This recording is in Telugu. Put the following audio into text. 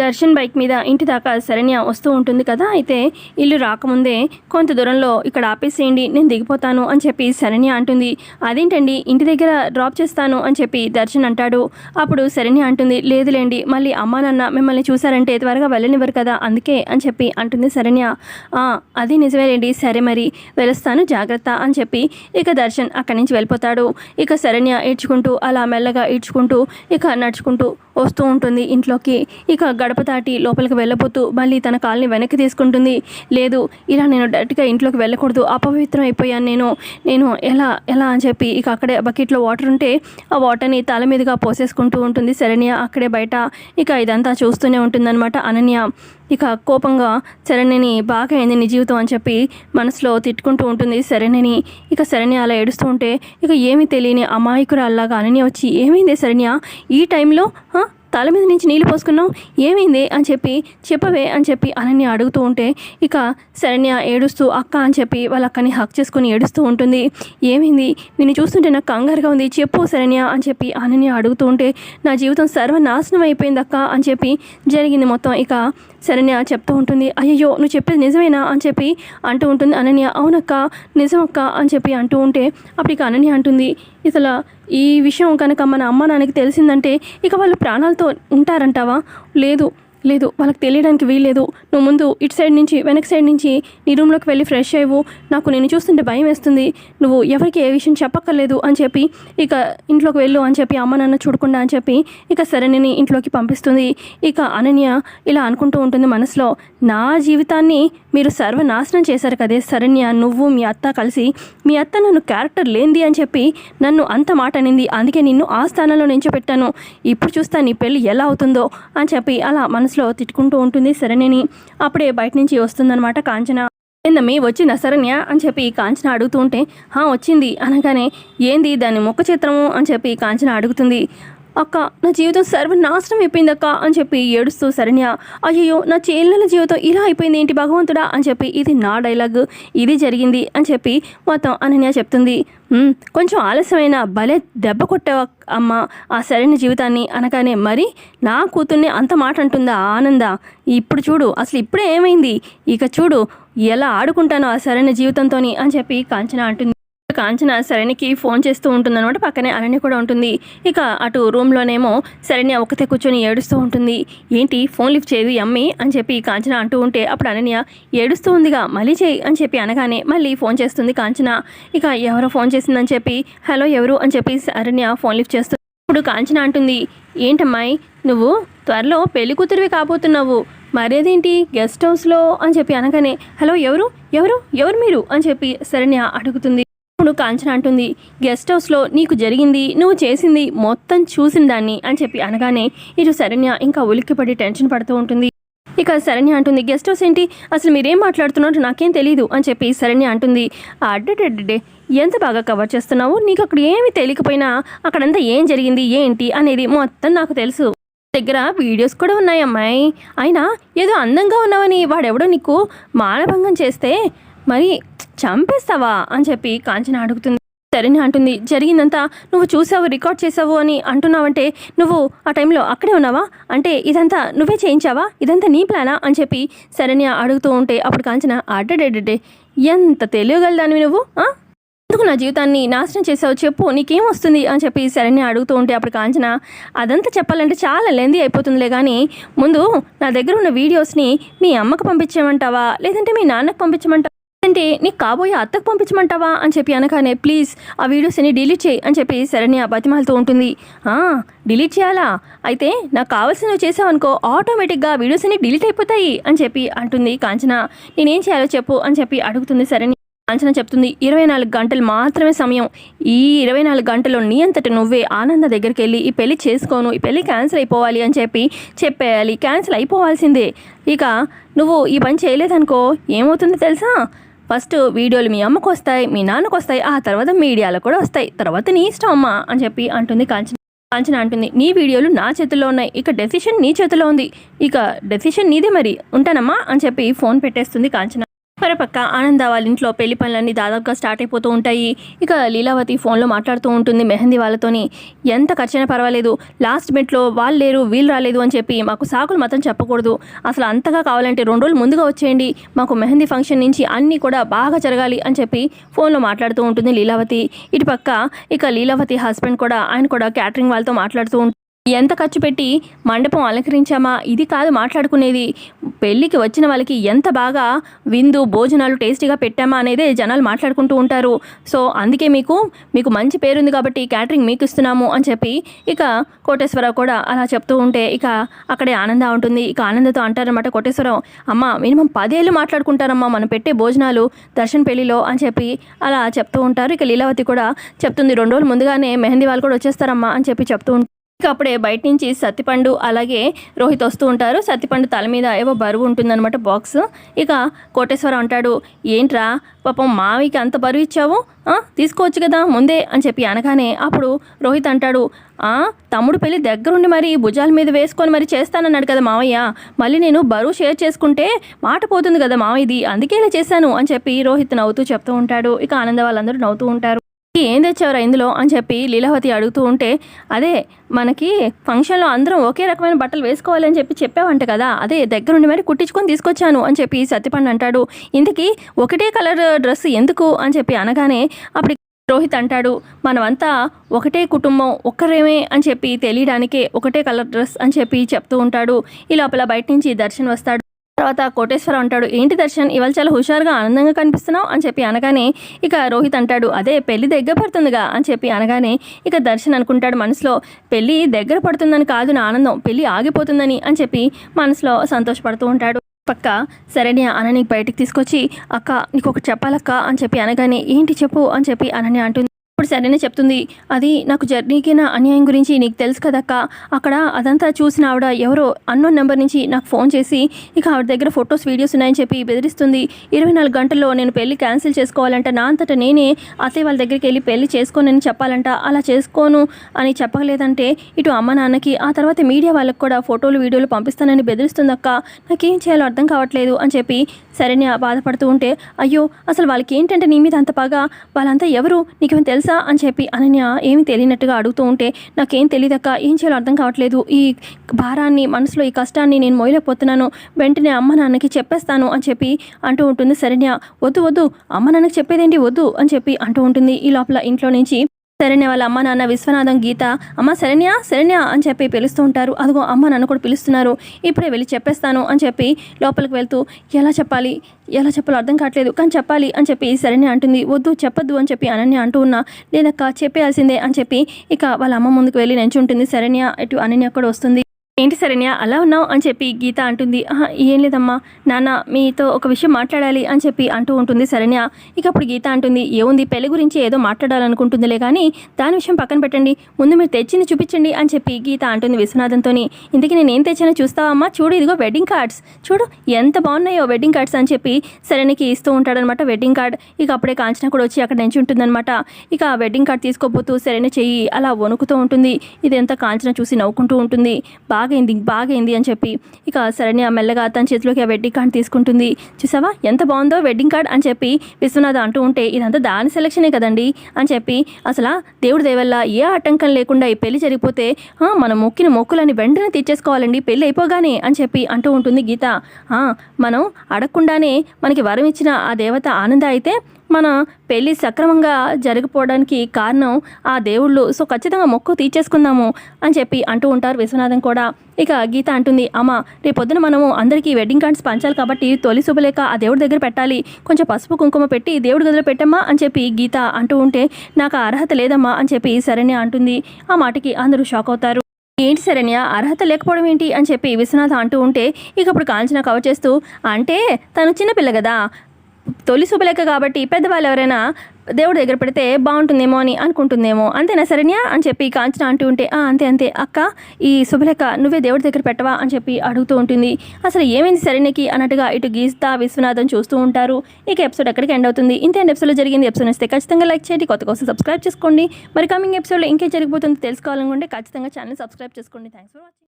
దర్శన్ బైక్ మీద ఇంటి దాకా శరణ్య వస్తూ ఉంటుంది కదా. అయితే ఇల్లు రాకముందే కొంత దూరంలో ఇక్కడ ఆపేసేయండి నేను దిగిపోతాను అని చెప్పి శరణ్య అంటుంది. అదేంటండి ఇంటి దగ్గర డ్రాప్ చేస్తాను అని చెప్పి దర్శన్ అంటాడు. అప్పుడు శరణ్య అంటుంది లేదులేండి మళ్ళీ అమ్మా నాన్న మిమ్మల్ని చూశారంటే త్వరగా వెళ్ళనివ్వరు కదా అందుకే అని చెప్పి అంటుంది శరణ్య. అది నిజమేలేండి సరే మరి వెలుస్తాను జాగ్రత్త అని చెప్పి ఇక దర్శన్ అక్కడి నుంచి వెళ్ళిపోతాడు. ఇక శరణ్య ఈడ్చుకుంటూ అలా మెల్లగా ఈడ్చుకుంటూ ఇక నడుచుకుంటూ వస్తూ ఉంటుంది ఇంట్లోకి. ఇక గడప దాటి లోపలికి వెళ్ళబోతూ మళ్ళీ తన కాల్ని వెనక్కి తీసుకుంటుంది. లేదు ఇలా నేను డైరెక్ట్గా ఇంట్లోకి వెళ్ళకూడదు అపవిత్రం అయిపోయాను నేను. నేను ఎలా ఎలా అని చెప్పి ఇక అక్కడే బకెట్లో వాటర్ ఉంటే ఆ వాటర్ని తల మీదుగా పోసేసుకుంటూ ఉంటుంది శరణ్య. అక్కడే బయట ఇక ఇదంతా చూస్తూనే ఉంటుందన్నమాట అనన్య. ఇక కోపంగా శరణ్యని బాగా అయింది నీ జీవితం అని చెప్పి మనసులో తిట్టుకుంటూ ఉంటుంది శరణ్యని. ఇక శరణ్య అలా ఏడుస్తూ ఉంటే ఇక ఏమీ తెలియని అమాయకురాల్లాగా అనన్య వచ్చి ఏమైంది శరణ్య? ఈ టైంలో తల మీద నుంచి నీళ్ళు పోసుకున్నావు? ఏమైంది? అని చెప్పి చెప్పవే అని చెప్పి అనన్య అడుగుతూ ఉంటే ఇక శరణ్య ఏడుస్తూ అక్క అని చెప్పి వాళ్ళ అక్కని హక్ చేసుకుని ఏడుస్తూ ఉంటుంది. ఏమైంది? నిన్ను చూస్తుంటే నాకు కంగారుగా ఉంది. చెప్పు శరణ్య అని చెప్పి అనన్య అడుగుతూ ఉంటే నా జీవితం సర్వనాశనం అయిపోయింది అక్క అని చెప్పి జరిగింది మొత్తం. ఇక శరణ్య చెప్తూ ఉంటుంది అయ్యో నువ్వు చెప్పేది నిజమేనా? అని చెప్పి అంటూ ఉంటుంది అనన్య అవునక్క నిజమక్క అని చెప్పి అంటూ ఉంటే అప్పుడు ఇక అనన్య అంటుంది ఇసలు ఈ విషయం కనుక మన అమ్మ నాన్నకి తెలిసిందంటే ఇక వాళ్ళు ప్రాణాలతో ఉంటారంటావా? లేదు లేదు వాళ్ళకి తెలియడానికి వీల్లేదు. నువ్వు ముందు ఇటు సైడ్ నుంచి వెనక్ సైడ్ నుంచి నీ రూమ్లోకి వెళ్ళి ఫ్రెష్ అయ్యవు. నాకు నేను చూస్తుంటే భయం వేస్తుంది. నువ్వు ఎవరికి ఏ విషయం చెప్పక్కర్లేదు అని చెప్పి ఇక ఇంట్లోకి వెళ్ళు అని చెప్పి అమ్మ నాన్న చూడకుండా అని చెప్పి ఇక సరణిని ఇంట్లోకి పంపిస్తుంది. ఇక అనన్య ఇలా అనుకుంటూ ఉంటుంది మనసులో నా జీవితాన్ని మీరు సర్వనాశనం చేశారు కదే శరణ్య. నువ్వు మీ అత్త కలిసి మీ అత్త నన్ను క్యారెక్టర్ లేనిది అని చెప్పి నన్ను అంత మాట అనింది. అందుకే నిన్ను ఆ స్థానంలో నించోపెట్టాను. ఇప్పుడు చూస్తా నీ పెళ్ళి ఎలా అవుతుందో అని చెప్పి అలా మనసు మనసులో తిట్టుకుంటూ ఉంటుంది శరణ్యని అప్పుడే బయట నుంచి వస్తుందన్నమాట కాంచన. ఏందమ్మి వచ్చిందా శరణ్య? అని చెప్పి కాంచన అడుగుతూ ఉంటే "హా, వచ్చింది. అనగానే ఏంది దాని ముఖ చిత్రము? అని చెప్పి కాంచన అడుగుతుంది. అక్క నా జీవితం సర్వనాశనం అయిపోయింది అక్క అని చెప్పి ఏడుస్తూ శరణ్య అయ్యో నా చెల్లెల జీవితం ఇలా అయిపోయింది ఏంటి భగవంతుడా? అని చెప్పి ఇది నా డైలాగ్ ఇది జరిగింది అని చెప్పి మొత్తం అనన్య చెప్తుంది. కొంచెం ఆలస్యమైన భలే దెబ్బ కొట్టావు అమ్మ ఆ సరైన జీవితాన్ని అనగానే మరి నా కూతుర్ని అంత మాట అంటుందా ఆనంద? ఇప్పుడు చూడు అసలు ఇప్పుడే ఏమైంది? ఇక చూడు ఎలా ఆడుకుంటానో ఆ సరైన జీవితంతోని అని చెప్పి కాంచన అంటుంది. కాంచన సరణికి ఫోన్ చేస్తూ ఉంటుందన్నమాట. పక్కనే అనని కూడా ఉంటుంది. ఇక అటు రూమ్లోనేమో శరణ్య ఒకతే కూర్చొని ఏడుస్తూ ఉంటుంది. ఏంటి ఫోన్ లిఫ్ట్ చేయదు అమ్మి అని చెప్పి కాంచన అంటూ ఉంటే అప్పుడు అనన్య ఏడుస్తూ ఉందిగా మళ్ళీ చేయి అని చెప్పి అనగానే మళ్ళీ ఫోన్ చేస్తుంది కాంచన. ఇక ఎవరో ఫోన్ చేసిందని చెప్పి హలో ఎవరు? అని చెప్పి శరణ్య ఫోన్ లిఫ్ట్ చేస్తుంది ఇప్పుడు కాంచన అంటుంది ఏంటమ్మాయి నువ్వు త్వరలో పెళ్ళి కూతురివి కాబోతున్నావు. మరేదేంటి? గెస్ట్ హౌస్లో? అని చెప్పి అనగానే హలో ఎవరు? ఎవరు? ఎవరు మీరు? అని చెప్పి శరణ్య అడుగుతుంది. ఇప్పుడు కాంచన అంటుంది. గెస్ట్ హౌస్లో నీకు జరిగింది నువ్వు చేసింది మొత్తం చూసిన దాన్ని అని చెప్పి అనగానే ఇటు శరణ్య ఇంకా ఉలిక్కిపడి టెన్షన్ పడుతూ ఉంటుంది. ఇక శరణ్య అంటుంది గెస్ట్ హౌస్ ఏంటి? అసలు మీరేం మాట్లాడుతున్నారో నాకేం తెలియదు అని చెప్పి శరణ్య అంటుంది అడ్డడే ఎంత బాగా కవర్ చేస్తున్నావు? నీకు అక్కడ ఏమి తెలియకపోయినా అక్కడంతా ఏం జరిగింది ఏంటి అనేది మొత్తం నాకు తెలుసు. దగ్గర వీడియోస్ కూడా ఉన్నాయి అమ్మాయి. అయినా ఏదో అందంగా ఉన్నావని వాడెవడో నీకు మానభంగం చేస్తే మరి చంపేస్తావా అని చెప్పి కాంచన అడుగుతుంది. సరేనే అంటుంది. జరిగిందంతా నువ్వు చూసావు రికార్డ్ చేసావు అని అంటున్నావంటే నువ్వు ఆ టైంలో అక్కడే ఉన్నావా? అంటే ఇదంతా నువ్వే చేయించావా? ఇదంతా నీ ప్లానా? అని చెప్పి శరణ్య అడుగుతూ ఉంటే అప్పుడు కాంచన అడ్డడెడ్డే ఎంత తెలియగలదానివి నువ్వు ఎందుకు నా జీవితాన్ని నాశనం చేసావు? చెప్పు నీకేం వస్తుంది అని చెప్పి శరణ్య అడుగుతూ ఉంటే అప్పుడు కాంచన అదంతా చెప్పాలంటే చాలా లెందీ అయిపోతుందిలే కానీ ముందు నా దగ్గర ఉన్న వీడియోస్ని మీ అమ్మకు పంపించమంటావా? లేదంటే మీ నాన్నకు పంపించమంటావా? అంటే నీకు కాబోయే అత్తకు పంపించమంటావా? అని చెప్పి అనగానే ప్లీజ్ ఆ వీడియోస్ని డిలీట్ చేయి అని చెప్పి శరణ్య బతిమాలతో ఉంటుంది. డిలీట్ చేయాలా? అయితే నాకు కావాల్సినవి చేసావనుకో ఆటోమేటిక్గా వీడియోస్ని వీడియోస్ అన్ని డిలీట్ అయిపోతాయి అని చెప్పి అంటుంది కాంచన. నేనేం చేయాలో చెప్పు అని చెప్పి అడుగుతుంది శరణ్య. కాంచన చెప్తుంది ఇరవై నాలుగు గంటలు మాత్రమే సమయం. ఈ ఇరవై నాలుగు గంటల్లో నీ అంతట నువ్వే ఆనంద దగ్గరికి వెళ్ళి ఈ పెళ్ళి చేసుకోను ఈ పెళ్ళి క్యాన్సిల్ అయిపోవాలి అని చెప్పి చెప్పేయాలి క్యాన్సిల్ అయిపోవాల్సిందే. ఇక నువ్వు ఈ పని చేయలేదనుకో ఏమవుతుందో తెలుసా? ఫస్ట్ వీడియోలు మీ అమ్మకు వస్తాయి మీ నాన్నకు వస్తాయి ఆ తర్వాత మీడియాలో కూడా వస్తాయి. తర్వాత నీ ఇష్టం అమ్మా అని చెప్పి అంటుంది కాంచన. కాంచన అంటుంది నీ వీడియోలు నా చేతుల్లో ఉన్నాయి ఇక డెసిషన్ నీ చేతిలో ఉంది. ఇక డెసిషన్ నీదే మరి ఉంటానమ్మా అని చెప్పి ఫోన్ పెట్టేస్తుంది కాంచన. మరోపక్క ఆనంద వాళ్ళ ఇంట్లో పెళ్ళి పనులన్నీ దాదాపుగా స్టార్ట్ అయిపోతూ ఉంటాయి. ఇక లీలావతి ఫోన్లో మాట్లాడుతూ ఉంటుంది మెహందీ వాళ్ళతోని. ఎంత ఖర్చైనా పర్వాలేదు. లాస్ట్ మినిట్లో వాళ్ళు లేరు వీళ్ళు రాలేదు అని చెప్పి మాకు సాకులు మాత్రం చెప్పకూడదు. అసలు అంతగా కావాలంటే రెండు రోజులు ముందుగా వచ్చేయండి. మాకు మెహందీ ఫంక్షన్ నుంచి అన్నీ కూడా బాగా జరగాలి అని చెప్పి ఫోన్లో మాట్లాడుతూ ఉంటుంది లీలావతి. ఇటు పక్క ఇక లీలావతి హస్బెండ్ కూడా ఆయన కూడా క్యాటరింగ్ వాళ్ళతో మాట్లాడుతూ ఎంత ఖర్చు పెట్టి మండపం అలంకరించామా? ఇది కాదు మాట్లాడుకునేది. పెళ్ళికి వచ్చిన వాళ్ళకి ఎంత బాగా విందు భోజనాలు టేస్టీగా పెట్టామా అనేదే జనాలు మాట్లాడుకుంటూ ఉంటారు. సో అందుకే మీకు మీకు మంచి పేరుంది కాబట్టి క్యాటరింగ్ మీకు ఇస్తున్నాము అని చెప్పి ఇక కోటేశ్వరరావు కూడా అలా చెప్తూ ఉంటే ఇక అక్కడే ఆనంద ఉంటుంది. ఇక ఆనందతో అంటారనమాట కోటేశ్వరరావు. అమ్మ మినిమం పదేళ్ళు మాట్లాడుకుంటారమ్మా మనం పెట్టే భోజనాలు దర్శన్ పెళ్ళిలో అని చెప్పి అలా చెప్తూ ఉంటారు. ఇక లీలావతి కూడా చెప్తుంది. రెండు రోజులు ముందుగానే మెహందీ వాళ్ళు కూడా వచ్చేస్తారమ్మా అని చెప్పి చెప్తూ ఉంటారు ఇక అప్పుడే బయట నుంచి సత్తిపండు అలాగే రోహిత్ వస్తూ ఉంటారు. సత్తిపండు తల మీద ఏవో బరువు ఉంటుందన్నమాట బాక్స్. ఇక కోటేశ్వరం అంటాడు ఏంట్రా పాపం మావికి అంత బరువు ఇచ్చావు? తీసుకోవచ్చు కదా ముందే అని చెప్పి అనగానే అప్పుడు రోహిత్ అంటాడు "ఆ, తమ్ముడు పెళ్ళి దగ్గరుండి మరి భుజాల మీద వేసుకొని మరి చేస్తానన్నాడు కదా మావయ్య. మళ్ళీ నేను బరువు షేర్ చేసుకుంటే మాట పోతుంది కదా మావయ్యది అందుకే ఇలా చేశాను అని చెప్పి రోహిత్ నవ్వుతూ చెప్తూ ఉంటాడు. ఇక ఆనంద వాళ్ళందరూ నవ్వుతూ ఉంటారు. ఏం తెచ్చావురా ఇందులో అని చెప్పి లీలావతి అడుగుతూ ఉంటే అదే మనకి ఫంక్షన్లో అందరం ఒకే రకమైన బట్టలు వేసుకోవాలి అని చెప్పి చెప్పావంట కదా అదే దగ్గరుండి మరి కుట్టించుకొని తీసుకొచ్చాను అని చెప్పి సత్యపండు అంటాడు. ఇంతకీ ఒకటే కలర్ డ్రెస్ ఎందుకు అని చెప్పి అనగానే అప్పుడు రోహిత్ అంటాడు మనమంతా ఒకటే కుటుంబం ఒక్కరేమే అని చెప్పి తెలియడానికే ఒకటే కలర్ డ్రెస్ అని చెప్పి చెప్తూ ఉంటాడు. ఈ లోపల బయట నుంచి దర్శన్ వస్తాడు. తర్వాత కోటేశ్వరం అంటాడు ఏంటి దర్శన్ ఇవాళ చాలా హుషారుగా ఆనందంగా కనిపిస్తున్నావు? అని చెప్పి అనగానే ఇక రోహిత్ అంటాడు అదే పెళ్ళి దగ్గర పడుతుందిగా? అని చెప్పి అనగానే ఇక దర్శన్ అనుకుంటాడు మనసులో పెళ్ళి దగ్గర పడుతుందని కాదు నా ఆనందం పెళ్ళి ఆగిపోతుందని అని చెప్పి మనసులో సంతోషపడుతూ ఉంటాడు. పక్క శరణ్య అనని బయటికి తీసుకొచ్చి అక్క నీకు ఒకటి చెప్పాలక్క? అని చెప్పి అనగానే ఏంటి చెప్పు? అని చెప్పి అనని అంటుంది. అప్పుడు సరేనే చెప్తుంది. అది నాకు జరిగిన అన్యాయం గురించి నీకు తెలుసు కదక్క. అక్కడ అదంతా చూసిన ఆవిడ ఎవరో అన్నోన్ నెంబర్ నుంచి నాకు ఫోన్ చేసి ఇక ఆవిడ దగ్గర ఫొటోస్ వీడియోస్ ఉన్నాయని చెప్పి బెదిరిస్తుంది. ఇరవై నాలుగు గంటల్లో నేను పెళ్ళి క్యాన్సిల్ చేసుకోవాలంట. నా అంతటా నేనే అత్తయ్య వాళ్ళ దగ్గరికి వెళ్ళి పెళ్ళి చేసుకోనని చెప్పాలంట. అలా చేసుకోను అని చెప్పలేదంటే ఇటు అమ్మ నాన్నకి ఆ తర్వాత మీడియా వాళ్ళకి కూడా ఫోటోలు వీడియోలు పంపిస్తానని బెదిరిస్తుంది అక్క నాకేం చేయాలో అర్థం కావట్లేదు అని చెప్పి సరేనే బాధపడుతూ ఉంటే అయ్యో అసలు వాళ్ళకి ఏంటంటే నీ మీద అంత పగ? వాళ్ళంతా ఎవరు? నీకేమైనా తెలుసా? అని చెప్పి అనన్య ఏమి తెలియనట్టుగా అడుగుతూ ఉంటే నాకేం తెలియదక్క ఏం చేయాలో అర్థం కావట్లేదు. ఈ భారాన్ని మనసులో ఈ కష్టాన్ని నేను మొయలేకపోతున్నాను. వెంటనే అమ్మ నాన్నకి చెప్పేస్తాను అని చెప్పి అంటూ ఉంటుంది శరణ్య. వద్దు వద్దు అమ్మ నాన్నకి చెప్పేదేంటి? వద్దు అని చెప్పి అంటూ ఉంటుంది. ఈ లోపల ఇంట్లో నుంచి శరణ్య వాళ్ళ అమ్మ నాన్న విశ్వనాథం గీత అమ్మ శరణ్య శరణ్య అని చెప్పి పిలుస్తూ ఉంటారు. అదిగో అమ్మ నన్ను కూడా పిలుస్తున్నారు. ఇప్పుడే వెళ్ళి చెప్పేస్తాను అని చెప్పి లోపలికి వెళ్తూ ఎలా చెప్పాలి? ఎలా చెప్పాలో అర్థం కావట్లేదు. కానీ చెప్పాలి అని చెప్పి శరణ్య అంటుంది. వద్దు చెప్పొద్దు అని చెప్పి అనన్య అంటూ ఉన్నా లేదక్క చెప్పేయాల్సిందే అని చెప్పి ఇక వాళ్ళ అమ్మ ముందుకు వెళ్ళి నించుంటుంది శరణ్య. ఇటు అనన్య కూడా వస్తుంది. ఏంటి శరణ్య అలా ఉన్నావు? అని చెప్పి గీత అంటుంది. "ఆహా, ఏం లేదమ్మా. నాన్న మీతో ఒక విషయం మాట్లాడాలి అని చెప్పి అంటూ ఉంటుంది శరణ్య. ఇక అప్పుడు గీత అంటుంది ఏముంది? పెళ్ళి గురించి ఏదో మాట్లాడాలనుకుంటుందిలే కానీ దాని విషయం పక్కన పెట్టండి. ముందు మీరు తెచ్చింది చూపించండి అని చెప్పి గీత అంటుంది విశ్వనాథంతోని. ఇంతకీ నేను ఏం తెచ్చానో చూస్తావమ్మా? చూడు ఇదిగో వెడ్డింగ్ కార్డ్స్ చూడు ఎంత బాగున్నాయో వెడ్డింగ్ కార్డ్స్ అని చెప్పి శరణ్యకి ఇస్తూ ఉంటాడనమాట వెడ్డింగ్ కార్డ్ ఇక అప్పుడే కాంచన కూడా వచ్చి అక్కడ నుంచి ఉంటుందన్నమాట ఇక ఆ వెడ్డింగ్ కార్డ్ తీసుకోబోతూ శరణ్య చెయ్యి అలా వణుకుతూ ఉంటుంది. ఇది ఎంత కాంచన చూసి నవ్వుకుంటూ ఉంటుంది. బాగైంది బాగైంది అని చెప్పి ఇక శరణ్య మెల్లగా తన చేతిలోకి ఆ వెడ్డింగ్ కార్డ్ తీసుకుంటుంది. చూసావా? ఎంత బాగుందో వెడ్డింగ్ కార్డ్ అని చెప్పి విశ్వనాథ్ అంటూ ఉంటే ఇదంతా దాని సెలక్షనే కదండి అని చెప్పి అసలు దేవుడి దేవల్ల ఏ ఆటంకం లేకుండా ఈ పెళ్ళి జరిగిపోతే మన మనం మొక్కిన మొక్కులని వెంటనే తీర్చేసుకోవాలండి పెళ్ళి అయిపోగానే అని చెప్పి అంటూ ఉంటుంది గీత. మనం అడగకుండానే మనకి వరం ఇచ్చిన ఆ దేవత ఆనంద అయితే మన పెళ్ళి సక్రమంగా జరిగిపోవడానికి కారణం ఆ దేవుళ్ళు. సో ఖచ్చితంగా మొక్కు తీర్చేసుకుందాము అని చెప్పి అంటూ ఉంటారు విశ్వనాథం కూడా. ఇక గీత అంటుంది అమ్మ రేపొద్దున మనము అందరికీ వెడ్డింగ్ కార్డ్స్ పంచాలి కాబట్టి తొలి శుభలేక ఆ దేవుడి దగ్గర పెట్టాలి. కొంచెం పసుపు కుంకుమ పెట్టి దేవుడి గదిలో పెట్టమ్మా అని చెప్పి గీత అంటూ ఉంటే నాకు అర్హత లేదమ్మా అని చెప్పి సరణ్య అంటుంది. ఆ మాటకి అందరూ షాక్ అవుతారు. ఏంటి శరణ్య అర్హత లేకపోవడం ఏంటి? అని చెప్పి విశ్వనాథ్ అంటూ ఉంటే ఇక అప్పుడు కాంచన కవర్ చేస్తూ అంటే తను చిన్నపిల్ల కదా తొలి శుభలేఖ కాబట్టి పెద్దవాళ్ళు ఎవరైనా దేవుడి దగ్గర పెడితే బాగుంటుందేమో అని అనుకుంటుందేమో అంతేనా శరణ్య? అని చెప్పి కాంచన అంటూ ఉంటే "ఆ, అంతే అంతే అక్క ఈ శుభలేఖ నువ్వే దేవుడి దగ్గర పెట్టవా? అని చెప్పి అడుగుతూ ఉంటుంది. అసలు ఏమైంది శరణ్యకి? అన్నట్టుగా ఇటు గీస్తా విశ్వనాథం చూస్తూ ఉంటారు. ఇక ఎపిసోడ్ ఎక్కడికి ఎండ్ అవుతుంది? ఇంతే ఎపిసోడ్లో జరిగింది. ఎపిసోడ్ వస్తే ఖచ్చితంగా లైక్ చేయండి. కొత్త కోసం సబ్స్క్రైబ్ చేసుకోండి. మరి కమింగ్ ఎపిసోడ్లో ఇంకే జరిగిపోతుంది తెలుసుకోవాలనుకుంటే ఖచ్చితంగా ఛానల్ సబ్స్క్రైబ్ చేసుకోండి. Thanks for watching